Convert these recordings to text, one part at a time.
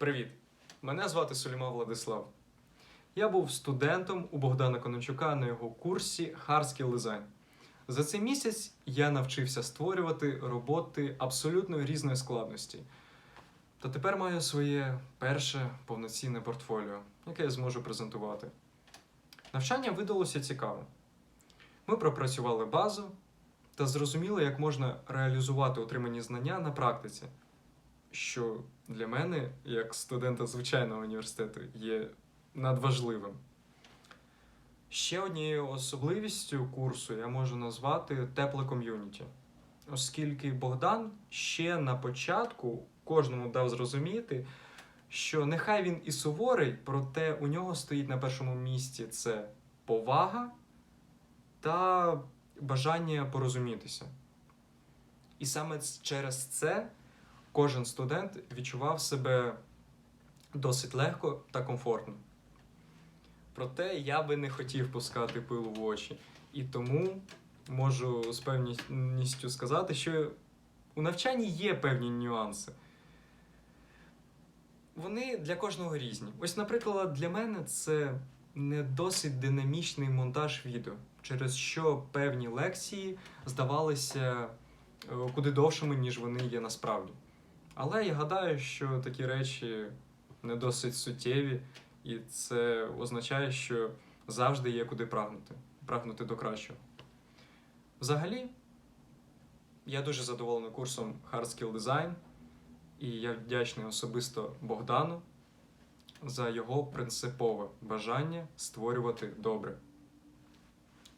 Привіт! Мене звати Суліма Владислав. Я був студентом у Богдана Конончука на його курсі Hard Skill Design. За цей місяць я навчився створювати роботи абсолютно різної складності. Та тепер маю своє перше повноцінне портфоліо, яке я зможу презентувати. Навчання видалося цікавим. Ми пропрацювали базу та зрозуміли, як можна реалізувати отримані знання на практиці, що для мене, як студента звичайного університету, є надважливим. Ще однією особливістю курсу я можу назвати тепле ком'юніті, оскільки Богдан ще на початку кожному дав зрозуміти, що нехай він і суворий, проте у нього стоїть на першому місці це повага та бажання порозумітися. І саме через це кожен студент відчував себе досить легко та комфортно. Проте я би не хотів пускати пилу в очі. І тому можу з певністю сказати, що у навчанні є певні нюанси. Вони для кожного різні. Ось, наприклад, для мене це не досить динамічний монтаж відео, через що певні лекції здавалися е, куди довшими, ніж вони є насправді. Але я гадаю, що такі речі не досить суттєві, і це означає, що завжди є куди прагнути, прагнути до кращого. Взагалі, я дуже задоволений курсом Hard Skill Design, і я вдячний особисто Богдану за його принципове бажання створювати добре.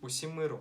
Усім миру!